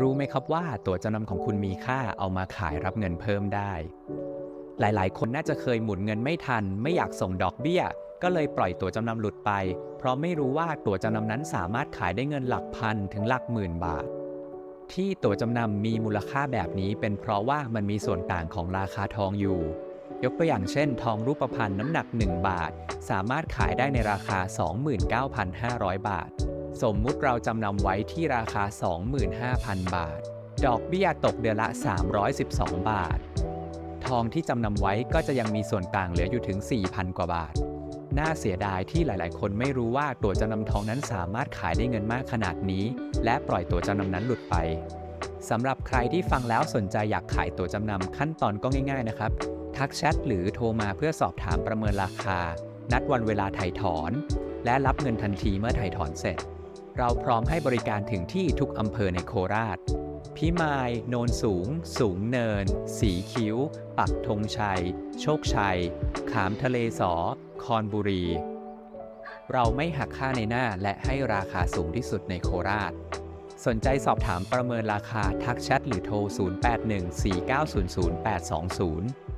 รู้ไหมครับว่าตั๋วจำนำของคุณมีค่าเอามาขายรับเงินเพิ่มได้ หลายๆ คนน่าจะเคยหมุนเงินไม่ทัน ไม่อยากส่งดอกเบี้ย ก็เลยปล่อยตั๋วจำนำหลุดไป เพราะไม่รู้ว่าตั๋วจำนำนั้นสามารถขายได้เงินหลักพันถึงหลักหมื่นบาท ที่ตั๋วจำนำมีมูลค่าแบบนี้ เป็นเพราะว่ามันมีส่วนต่างของราคาทองอยู่ ยกตัวอย่างเช่น ทองรูปพรรณน้ำหนัก 1 บาท สามารถขายได้ในราคา 29,500 บาท สมมุติเราจำนำไว้ที่ราคา 25,000 บาท ดอกเบี้ยตกเดือนละ 312 บาท ทองที่จำนำไว้ก็จะยังมีส่วนต่างเหลืออยู่ถึง 4,000 กว่าบาท น่าเสียดายที่หลายๆ คนไม่รู้ว่าตัวจำนำทองนั้นสามารถขายได้เงินมากขนาดนี้ และปล่อยตัวจำนำนั้นหลุดไปสำหรับใครที่ฟังแล้วสนใจอยากขายตัวจำนำขั้นตอนก็ง่าย ๆ นะครับ ทักแชทหรือโทรมาเพื่อสอบถามประเมินราคา นัดวันเวลาถ่ายถอน และรับเงินทันทีเมื่อถ่ายถอนเสร็จ เราพร้อมให้บริการถึงที่ทุกอำเภอในโคราช พิมาย โนนสูง สูงเนิน สีคิ้ว ปักธงชัย โชคชัย ขามทะเลสอ คอนบุรี เราไม่หักค่าในหน้าและให้ราคาสูงที่สุดในโคราช สนใจสอบถามประเมินราคาทักแชทหรือโทร 0814900820